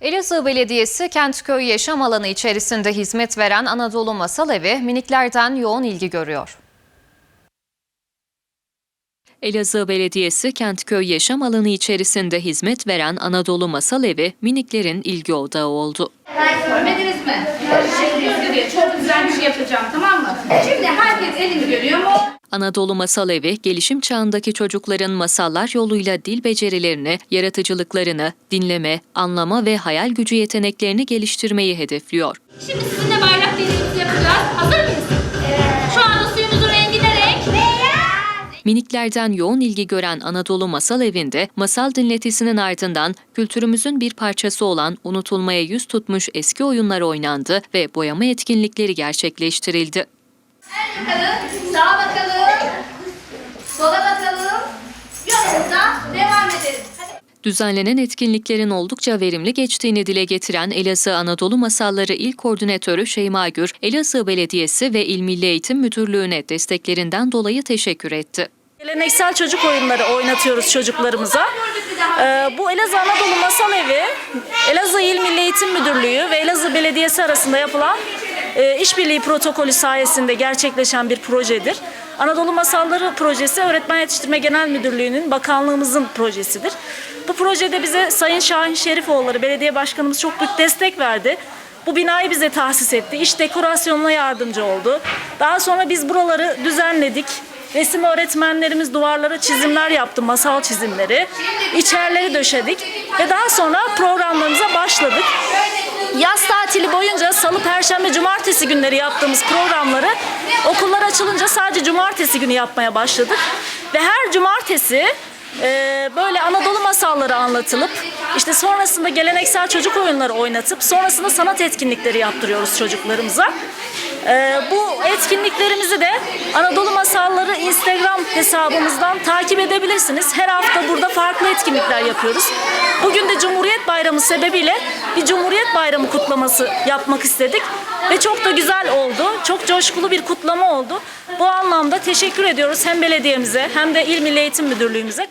Elazığ Belediyesi Kentköy Yaşam Alanı içerisinde hizmet veren Anadolu Masal Evi miniklerden yoğun ilgi görüyor. Elazığ Belediyesi Kentköy Yaşam Alanı içerisinde hizmet veren Anadolu Masal Evi miniklerin ilgi odağı oldu. Görmediniz mi? Şimdi çok güzel bir şey yapacağım tamam mı? Şimdi herkes elini görüyor mu? Anadolu Masal Evi, gelişim çağındaki çocukların masallar yoluyla dil becerilerini, yaratıcılıklarını, dinleme, anlama ve hayal gücü yeteneklerini geliştirmeyi hedefliyor. Şimdi sizinle bayrak deneyimizi yapacağız. Hazır mıyız? Şu anda suyumuzun rengi ne renk? Miniklerden yoğun ilgi gören Anadolu Masal Evi'nde masal dinletisinin ardından kültürümüzün bir parçası olan unutulmaya yüz tutmuş eski oyunlar oynandı ve boyama etkinlikleri gerçekleştirildi. Bakalım, sağa bakalım, sola bakalım, yolumuza devam edelim. Düzenlenen etkinliklerin oldukça verimli geçtiğini dile getiren Elazığ Anadolu Masalları İl Koordinatörü Şeyma Gür, Elazığ Belediyesi ve İl Milli Eğitim Müdürlüğü'ne desteklerinden dolayı teşekkür etti. Geleneksel çocuk oyunları oynatıyoruz çocuklarımıza. Ee, bu Elazığ Anadolu Masal Evi, Elazığ İl Milli Eğitim Müdürlüğü ve Elazığ Belediyesi arasında yapılan e, işbirliği protokolü sayesinde gerçekleşen bir projedir. Anadolu Masalları projesi Öğretmen Yetiştirme Genel Müdürlüğü'nün bakanlığımızın projesidir. Bu projede bize Sayın Şahin Şerifoğulları Belediye Başkanımız çok büyük destek verdi. Bu binayı bize tahsis etti. İş dekorasyonuna yardımcı oldu. Daha sonra biz buraları düzenledik. Resim öğretmenlerimiz duvarlara çizimler yaptı, masal çizimleri. İçerileri döşedik ve daha sonra programlarımıza başladık. Yaz salı, perşembe, cumartesi günleri yaptığımız programları okullar açılınca sadece cumartesi günü yapmaya başladık. Ve her cumartesi e, böyle Anadolu masalları anlatılıp işte sonrasında geleneksel çocuk oyunları oynatıp sonrasında sanat etkinlikleri yaptırıyoruz çocuklarımıza. E, bu etkinliklerimizi de Anadolu Masalları Instagram hesabımızdan takip edebilirsiniz. Her hafta burada farklı etkinlikler yapıyoruz. Bugün de Cumhuriyet Bayramı sebebiyle bir Cumhuriyet Bayramı kutlaması yapmak istedik. Ve çok da güzel oldu. Çok coşkulu bir kutlama oldu. Bu anlamda teşekkür ediyoruz hem belediyemize hem de İl Milli Eğitim Müdürlüğümüze.